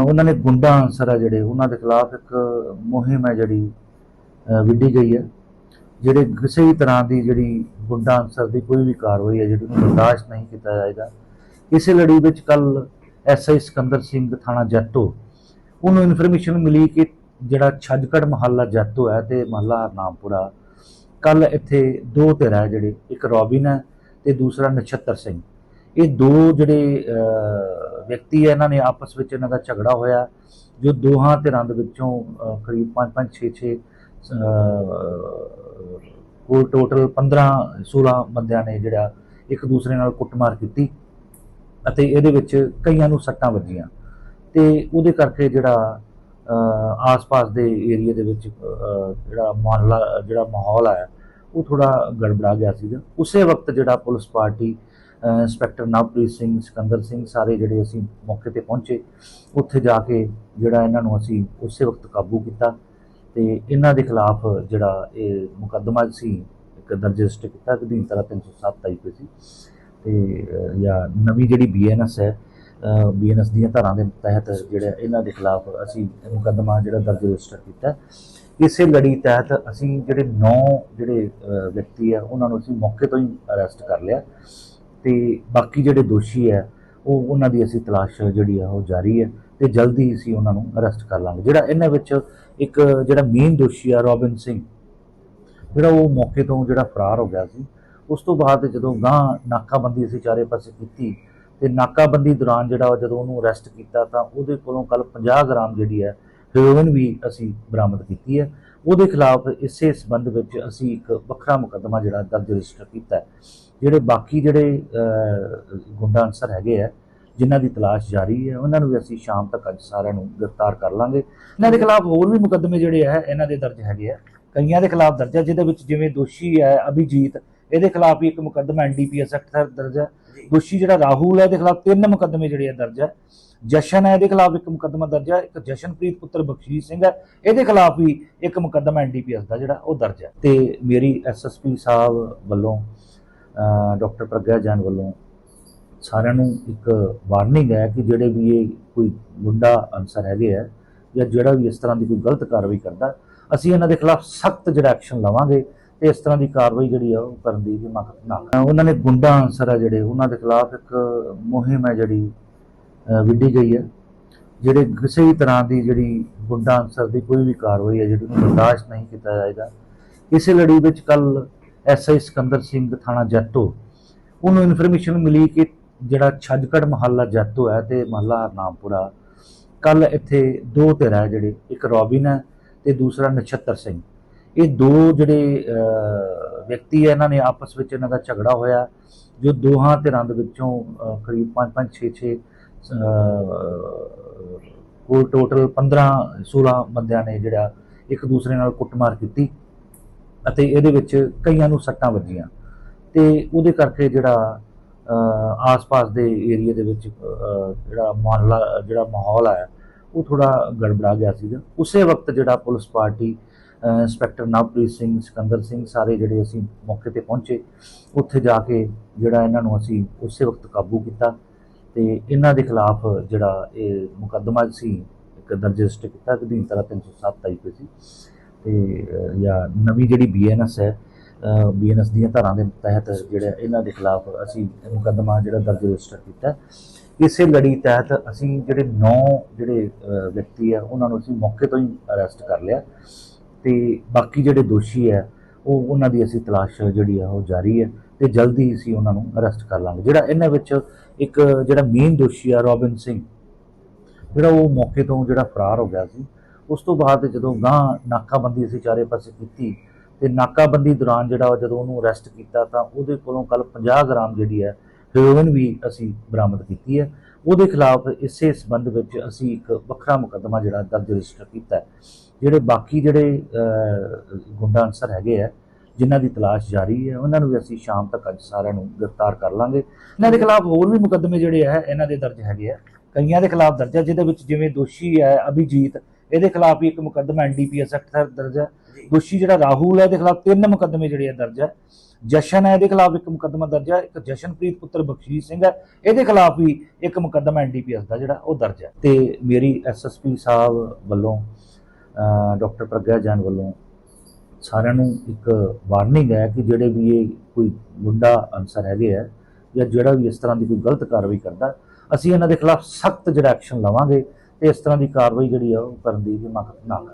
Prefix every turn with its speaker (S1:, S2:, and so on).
S1: ਉਹਨਾਂ ਨੇ ਗੁੰਡਾ ਅਨਸਰ ਆ ਜਿਹੜੇ, ਉਹਨਾਂ ਦੇ ਖਿਲਾਫ ਇੱਕ ਮੁਹਿੰਮ ਹੈ ਜਿਹੜੀ ਵਿੱਢੀ ਗਈ ਹੈ, ਜਿਹੜੇ ਕਿਸੇ ਵੀ ਤਰ੍ਹਾਂ ਦੀ ਜਿਹੜੀ ਗੁੰਡਾ ਅਨਸਰ ਦੀ ਕੋਈ ਵੀ ਕਾਰਵਾਈ ਹੈ, ਜਿਹੜੀ ਉਹਨੂੰ ਬਰਦਾਸ਼ਤ ਨਹੀਂ ਕੀਤਾ ਜਾਏਗਾ, ਇਸੇ ਲੜੀ ਵਿੱਚ ਕੱਲ ਐਸਆਈ ਸਿਕੰਦਰ ਸਿੰਘ ਥਾਣਾ ਜੈਤੋ ਉਹਨੂੰ ਇਨਫੋਰਮੇਸ਼ਨ ਮਿਲੀ ਕਿ ਜਿਹੜਾ ਛੱਜਕੜ ਮਹੱਲਾ ਜੈਤੋ ਹੈ ਤੇ ਮਹੱਲਾ ਹਰਨਾਮਪੁਰਾ ਕੱਲ ਇੱਥੇ ਦੋ ਧਿਰ ਹੈ ਜਿਹੜੇ, ਇੱਕ ਰੋਬਿਨ ਹੈ ਤੇ ਦੂਸਰਾ ਨਛੱਤਰ ਸਿੰਘ। ਇਹ ਦੋ ਜਿਹੜੇ ਵਿਅਕਤੀ ਹੈ ਇਹਨਾਂ ਨੇ ਆਪਸ ਵਿੱਚ ਇਹਨਾਂ ਦਾ ਝਗੜਾ ਹੋਇਆ, ਜੋ ਦੋਹਾਂ ਧਿਰਾਂ ਦੇ ਵਿੱਚੋਂ ਕਰੀਬ 5 5 6 6 ਕੋਲ ਟੋਟਲ 15 16 ਬੰਦਿਆਂ ਨੇ ਜਿਹੜਾ ਇੱਕ ਦੂਸਰੇ ਨਾਲ ਕੁੱਟਮਾਰ ਕੀਤੀ ਅਤੇ ਇਹਦੇ ਵਿੱਚ ਕਈਆਂ ਨੂੰ ਸੱਟਾਂ ਵੱਜੀਆਂ। ਤੇ ਉਹਦੇ ਕਰਕੇ ਜਿਹੜਾ ਆਸ-ਪਾਸ ਦੇ ਏਰੀਆ ਦੇ ਵਿੱਚ ਜਿਹੜਾ ਮਾਹੌਲ ਜਿਹੜਾ ਮਾਹੌਲ ਆਇਆ, ਉਹ ਥੋੜਾ ਗੜਬੜਾ ਗਿਆ ਸੀਗਾ। ਉਸੇ ਵਕਤ ਜਿਹੜਾ police party inspector Navpreet Singh Sikander Singh ਸਾਰੇ ਜਿਹੜੇ ਅਸੀਂ ਮੌਕੇ ਤੇ ਪਹੁੰਚੇ ਉੱਥੇ ਜਾ ਕੇ ਜਿਹੜਾ ਇਹਨਾਂ ਨੂੰ ਅਸੀਂ ਉਸੇ ਵਕਤ ਕਾਬੂ ਕੀਤਾ ਤੇ ਇਹਨਾਂ ਦੇ ਖਿਲਾਫ ਜਿਹੜਾ ਇਹ ਮੁਕੱਦਮਾ ਸੀ ਇੱਕ ਦਰਜ ਰਜਿਸਟਰ ਕੀਤਾ ਕਿ ਅਧੀਨ ਧਾਰਾ 307 ਆਈਪੀਸੀ ਤੇ ਅਹ, ਜਾਂ ਨਵੀਂ ਜਿਹੜੀ ਬੀਐਨਐਸ ਹੈ ਬੀਐਨਐਸ ਦੀਆਂ ਧਾਰਾਂ ਦੇ ਤਹਿਤ ਜਿਹੜਾ ਇਹਨਾਂ ਦੇ ਖਿਲਾਫ ਅਸੀਂ ਮੁਕੱਦਮਾ ਜਿਹੜਾ ਦਰਜ ਰਜਿਸਟਰ ਕੀਤਾ। ਇਸੇ ਲੜੀ ਤਹਿਤ ਅਸੀਂ ਜਿਹੜੇ 9 ਜਿਹੜੇ ਵਿਅਕਤੀ ਆ ਉਹਨਾਂ ਨੂੰ ਅਸੀਂ ਮੌਕੇ ਤੋਂ ਹੀ ਅਰੈਸਟ ਕਰ ਲਿਆ। ਤੇ ਬਾਕੀ ਜਿਹੜੇ ਦੋਸ਼ੀ ਹੈ, ਉਹ ਉਹਨਾਂ ਦੀ ਅਸੀਂ ਤਲਾਸ਼ ਜਿਹੜੀ ਆ, ਉਹ ਜਾਰੀ ਹੈ ਤੇ ਜਲਦੀ ਹੀ ਅਸੀਂ ਉਹਨਾਂ ਨੂੰ ਅਰੈਸਟ ਕਰ ਲਾਂਗੇ। ਜਿਹੜਾ ਇਹਨਾਂ ਵਿੱਚ ਇੱਕ ਜਿਹੜਾ ਮੇਨ ਦੋਸ਼ੀ ਆ, ਰੋਬਿਨ ਸਿੰਘ, ਜਿਹੜਾ ਉਹ ਮੌਕੇ ਤੋਂ ਜਿਹੜਾ ਫਰਾਰ ਹੋ ਗਿਆ ਸੀ, ਉਸ ਤੋਂ ਬਾਅਦ ਜਦੋਂ ਗਾਂ ਨਾਕਾਬੰਦੀ ਅਸੀਂ ਚਾਰੇ ਪਾਸੇ ਕੀਤੀ ਤੇ ਨਾਕਾਬੰਦੀ ਦੌਰਾਨ ਜਿਹੜਾ ਉਹ ਜਦੋਂ ਉਹਨੂੰ ਅਰੈਸਟ ਕੀਤਾ ਤਾਂ ਉਹਦੇ ਕੋਲੋਂ ਕੱਲ 50 ਗ੍ਰਾਮ ਜਿਹੜੀ ਹੈ ਹੈਰੋਇਨ ਵੀ ਅਸੀਂ ਬਰਾਮਦ ਕੀਤੀ ਹੈ। ਉਹਦੇ ਖਿਲਾਫ ਇਸੇ ਸਬੰਧ ਵਿੱਚ ਅਸੀਂ ਇੱਕ ਵੱਖਰਾ ਮੁਕੱਦਮਾ ਜਿਹੜਾ ਦਰਜ ਰਜਿਸਟਰ ਕੀਤਾ ਜਿਹੜੇ ਬਾਕੀ ਜਿਹੜੇ ਗੁੰਡਾ ਅਨਸਰ ਹੈਗੇ ਆ, ਜਿਨ੍ਹਾਂ ਦੀ ਤਲਾਸ਼ ਜਾਰੀ ਹੈ, ਉਹਨਾਂ ਨੂੰ ਵੀ ਅਸੀਂ ਸ਼ਾਮ ਤੱਕ ਅੱਜ ਸਾਰਿਆਂ ਨੂੰ ਗ੍ਰਿਫਤਾਰ ਕਰ ਲਾਂਗੇ। ਇਹਨਾਂ ਦੇ ਖਿਲਾਫ ਹੋਰ ਵੀ ਮੁਕੱਦਮੇ ਜਿਹੜੇ ਆ, ਇਹਨਾਂ ਦੇ ਦਰਜ ਹੈਗੇ ਆ। ਕਈਆਂ ਦੇ ਖਿਲਾਫ ਦਰਜ ਹੈ ਜਿਹਦੇ ਵਿੱਚ ਜਿਵੇਂ ਦੋਸ਼ੀ ਹੈ ਅਭਿਜੀਤ, ਇਹਦੇ ਖਿਲਾਫ ਵੀ ਇੱਕ ਮੁਕੱਦਮਾ ਐਨਡੀਪੀਐਸ ਐਕਟ ਤਹਿਤ ਦਰਜ ਹੈ। ਦੋਸ਼ੀ ਜਿਹੜਾ ਰਾਹੁਲ ਹੈ, ਇਹਦੇ ਖਿਲਾਫ ਤਿੰਨ ਮੁਕੱਦਮੇ ਜਿਹੜੇ ਆ ਦਰਜ ਹੈ ਜਸ਼ਨ ਹੈ, ਇਹਦੇ ਖਿਲਾਫ ਇੱਕ ਮੁਕੱਦਮਾ ਦਰਜ ਹੈ ਇੱਕ ਜਸ਼ਨਪ੍ਰੀਤ ਪੁੱਤਰ ਬਖਸ਼ੀਸ਼ ਸਿੰਘ ਹੈ। ਇਹਦੇ ਖਿਲਾਫ ਵੀ ਇੱਕ ਮੁਕੱਦਮਾ ਐਨਡੀਪੀਐਸ ਦਾ ਜਿਹੜਾ ਉਹ ਦਰਜ ਹੈ ਤੇ ਮੇਰੀ ਐਸਐਸਪੀ ਸਾਹਿਬ ਵੱਲੋਂ ਡਾਕਟਰ ਪ੍ਰਗਿਆ ਜੈਨ ਵੱਲੋਂ ਸਾਰਿਆਂ ਨੂੰ ਇੱਕ ਵਾਰਨਿੰਗ ਹੈ ਕਿ ਜਿਹੜੇ ਵੀ ਇਹ ਕੋਈ ਗੁੰਡਾ ਅਨਸਰ ਹੈਗੇ ਆ ਜਾਂ ਜਿਹੜਾ ਵੀ ਇਸ ਤਰ੍ਹਾਂ ਦੀ ਕੋਈ ਗਲਤ ਕਾਰਵਾਈ ਕਰਦਾ, ਅਸੀਂ ਇਹਨਾਂ ਦੇ ਖਿਲਾਫ ਸਖਤ ਜਿਹੜਾ ਐਕਸ਼ਨ ਲਵਾਂਗੇ। ਇਸ ਤਰ੍ਹਾਂ ਦੀ ਕਾਰਵਾਈ ਜਿਹੜੀ ਆ ਉਹ ਕਰਨ ਦੀ ਹਿੰਮਤ ਨਾ ਕਰਾਂਗੇ। ਉਹਨਾਂ ਨੇ ਗੁੰਡਾ ਅਨਸਰ ਆ ਜਿਹੜੇ, ਉਹਨਾਂ ਦੇ ਖਿਲਾਫ ਇੱਕ ਮੁਹਿੰਮ ਹੈ ਜਿਹੜੀ ਵਿੱਢੀ ਗਈ ਹੈ ਜਿਹੜੇ ਕਿਸੇ ਵੀ ਤਰ੍ਹਾਂ ਦੀ ਜਿਹੜੀ ਗੁੰਡਾ ਅਨਸਰ ਦੀ ਕੋਈ ਵੀ ਕਾਰਵਾਈ ਹੈ ਜਿਹੜੀ ਉਹਨੂੰ ਬਰਦਾਸ਼ਤ ਨਹੀਂ ਕੀਤਾ ਜਾਏਗਾ ਇਸੇ ਲੜੀ ਵਿੱਚ ਕੱਲ ਐਸਆਈ ਸਿਕੰਦਰ ਸਿੰਘ ਥਾਣਾ ਜੈਤੋ ਉਹਨੂੰ ਇਨਫੋਰਮੇਸ਼ਨ ਮਿਲੀ ਕਿ ਜਿਹੜਾ ਛੱਜਕੜ ਮਹੱਲਾ ਜੈਤੋ ਹੈ ਤੇ ਮਹੱਲਾ ਹਰਨਾਮਪੁਰਾ ਕੱਲ ਇੱਥੇ ਦੋ ਧਿਰ ਹੈ ਜਿਹੜੇ, ਇੱਕ ਰੋਬਿਨ ਹੈ ਤੇ ਦੂਸਰਾ ਨਛੱਤਰ ਸਿੰਘ ਇਹ ਦੋ ਜਿਹੜੇ ਵਿਅਕਤੀ ਹੈ, ਇਹਨਾਂ ਨੇ ਆਪਸ ਵਿੱਚ ਇਹਨਾਂ ਦਾ ਝਗੜਾ ਹੋਇਆ, ਜੋ ਦੋਹਾਂ ਧਿਰਾਂ ਦੇ ਵਿੱਚੋਂ ਕਰੀਬ 5 5 6 6 ਕੋਲ ਟੋਟਲ 15 16 ਬੰਦਿਆਂ ਨੇ ਜਿਹੜਾ ਇੱਕ ਦੂਸਰੇ ਨਾਲ ਕੁੱਟਮਾਰ ਕੀਤੀ ਅਤੇ ਇਹਦੇ ਵਿੱਚ ਕਈਆਂ ਨੂੰ ਸੱਟਾਂ ਵੱਜੀਆਂ। ਤੇ ਉਹਦੇ ਕਰਕੇ ਜਿਹੜਾ ਆਸ-ਪਾਸ ਦੇ ਏਰੀਆ ਦੇ ਵਿੱਚ ਜਿਹੜਾ ਮਾਹੌਲ ਜਿਹੜਾ ਮਾਹੌਲ ਆਇਆ, ਉਹ ਥੋੜਾ ਗੜਬੜਾ ਗਿਆ ਸੀਗਾ। ਉਸੇ ਵਕਤ ਜਿਹੜਾ police party inspector Navpreet Singh Sikander Singh ਸਾਰੇ ਜਿਹੜੇ ਅਸੀਂ ਮੌਕੇ ਤੇ ਪਹੁੰਚੇ ਉੱਥੇ ਜਾ ਕੇ ਜਿਹੜਾ ਇਹਨਾਂ ਨੂੰ ਅਸੀਂ ਉਸੇ ਵਕਤ ਕਾਬੂ ਕੀਤਾ ਤੇ ਇਹਨਾਂ ਦੇ ਖਿਲਾਫ ਜਿਹੜਾ ਇਹ ਮੁਕੱਦਮਾ ਸੀ ਇੱਕ ਦਰਜ ਰਜਿਸਟਰ ਕੀਤਾ ਕਿ ਅਧੀਨ ਧਾਰਾ 307 ਆਈਪੀਸੀ ਤੇ ਅਹ, ਜਾਂ ਨਵੀਂ ਜਿਹੜੀ ਬੀਐਨਐਸ ਹੈ ਬੀਐਨਐਸ ਦੀਆਂ ਧਾਰਾਂ ਦੇ ਤਹਿਤ ਜਿਹੜਾ ਇਹਨਾਂ ਦੇ ਖਿਲਾਫ ਅਸੀਂ ਮੁਕੱਦਮਾ ਜਿਹੜਾ ਦਰਜ ਰਜਿਸਟਰ ਕੀਤਾ। ਇਸੇ ਲੜੀ ਤਹਿਤ ਅਸੀਂ ਜਿਹੜੇ 9 ਜਿਹੜੇ ਵਿਅਕਤੀ ਆ ਉਹਨਾਂ ਨੂੰ ਅਸੀਂ ਮੌਕੇ ਤੋਂ ਹੀ ਅਰੈਸਟ ਕਰ ਲਿਆ। ਤੇ ਬਾਕੀ ਜਿਹੜੇ ਦੋਸ਼ੀ ਹੈ, ਉਹ ਉਹਨਾਂ ਦੀ ਅਸੀਂ ਤਲਾਸ਼ ਜਿਹੜੀ ਆ, ਉਹ ਜਾਰੀ ਹੈ ਤੇ ਜਲਦੀ ਹੀ ਅਸੀਂ ਉਹਨਾਂ ਨੂੰ ਅਰੈਸਟ ਕਰ ਲਾਂਗੇ। ਜਿਹੜਾ ਇਹਨਾਂ ਵਿੱਚ ਇੱਕ ਜਿਹੜਾ ਮੇਨ ਦੋਸ਼ੀ ਆ, ਰੋਬਿਨ ਸਿੰਘ, ਜਿਹੜਾ ਉਹ ਮੌਕੇ ਤੋਂ ਜਿਹੜਾ ਫਰਾਰ ਹੋ ਗਿਆ ਸੀ, ਉਸ ਤੋਂ ਬਾਅਦ ਜਦੋਂ ਗਾਂ ਨਾਕਾਬੰਦੀ ਅਸੀਂ ਚਾਰੇ ਪਾਸੇ ਕੀਤੀ ਤੇ ਨਾਕਾਬੰਦੀ ਦੌਰਾਨ ਜਿਹੜਾ ਉਹ ਜਦੋਂ ਉਹਨੂੰ ਅਰੈਸਟ ਕੀਤਾ ਤਾਂ ਉਹਦੇ ਕੋਲੋਂ ਕੱਲ 50 ਗ੍ਰਾਮ ਜਿਹੜੀ ਹੈ ਹੈਰੋਇਨ ਵੀ ਅਸੀਂ ਬਰਾਮਦ ਕੀਤੀ ਹੈ। ਉਹਦੇ ਖਿਲਾਫ ਇਸੇ ਸਬੰਧ ਵਿੱਚ ਅਸੀਂ ਇੱਕ ਵੱਖਰਾ ਮੁਕੱਦਮਾ ਜਿਹੜਾ ਦਰਜ ਰਜਿਸਟਰ ਕੀਤਾ ਜਿਹੜੇ ਬਾਕੀ ਜਿਹੜੇ ਗੁੰਡਾ ਅਨਸਰ ਹੈਗੇ ਆ, ਜਿਨ੍ਹਾਂ ਦੀ ਤਲਾਸ਼ ਜਾਰੀ ਹੈ, ਉਹਨਾਂ ਨੂੰ ਵੀ ਅਸੀਂ ਸ਼ਾਮ ਤੱਕ ਅੱਜ ਸਾਰਿਆਂ ਨੂੰ ਗ੍ਰਿਫਤਾਰ ਕਰ ਲਾਂਗੇ। ਇਹਨਾਂ ਦੇ ਖਿਲਾਫ ਹੋਰ ਵੀ ਮੁਕੱਦਮੇ ਜਿਹੜੇ ਆ, ਇਹਨਾਂ ਦੇ ਦਰਜ ਹੈਗੇ ਆ। ਕਈਆਂ ਦੇ ਖਿਲਾਫ ਦਰਜ ਹੈ ਜਿਹਦੇ ਵਿੱਚ ਜਿਵੇਂ ਦੋਸ਼ੀ ਹੈ ਅਭਿਜੀਤ ਇਹਦੇ ਖਿਲਾਫ ਵੀ ਇੱਕ ਮੁਕੱਦਮਾ ਐਨਡੀਪੀਐਸ ਐਕਟ ਤਹਿਤ ਦਰਜ ਹੈ। ਦੋਸ਼ੀ ਜਿਹੜਾ ਰਾਹੁਲ ਹੈ ਇਹਦੇ ਖਿਲਾਫ ਤਿੰਨ ਮੁਕੱਦਮੇ ਜਿਹੜੇ ਆ ਦਰਜ ਹੈ। ਜਸ਼ਨ ਹੈ ਇਹਦੇ ਖਿਲਾਫ ਇੱਕ ਮੁਕੱਦਮਾ ਦਰਜ ਹੈ। ਇੱਕ ਜਸ਼ਨਪ੍ਰੀਤ ਪੁੱਤਰ ਬਖਸ਼ੀਸ਼ ਸਿੰਘ ਹੈ। ਇਹਦੇ ਖਿਲਾਫ ਵੀ ਇੱਕ ਮੁਕੱਦਮਾ ਐਨਡੀਪੀਐਸ ਦਾ ਜਿਹੜਾ ਉਹ ਦਰਜ ਹੈ। ਤੇ ਮੇਰੀ ਐਸਐਸਪੀ ਸਾਹਿਬ ਵੱਲੋਂ ਡਾਕਟਰ ਪ੍ਰਗਿਆ ਜੈਨ ਵੱਲੋਂ ਸਾਰਿਆਂ ਨੂੰ ਇੱਕ ਵਾਰਨਿੰਗ ਹੈ ਕਿ ਜਿਹੜੇ ਵੀ ਇਹ ਕੋਈ ਗੁੰਡਾ ਅਨਸਰ ਹੈਗੇ ਆ ਜਾਂ ਜਿਹੜਾ ਵੀ ਇਸ ਤਰ੍ਹਾਂ ਦੀ ਕੋਈ ਗਲਤ ਕਾਰਵਾਈ ਕਰਦਾ ਅਸੀਂ ਇਹਨਾਂ ਦੇ ਖਿਲਾਫ ਸਖਤ ਜਿਹੜਾ ਐਕਸ਼ਨ ਲਵਾਂਗੇ। ਇਸ ਤਰ੍ਹਾਂ ਦੀ ਕਾਰਵਾਈ ਜਿਹੜੀ ਆ ਉਹ ਕਰਨ ਦੀ ਹਿੰਮਤ ਨਾ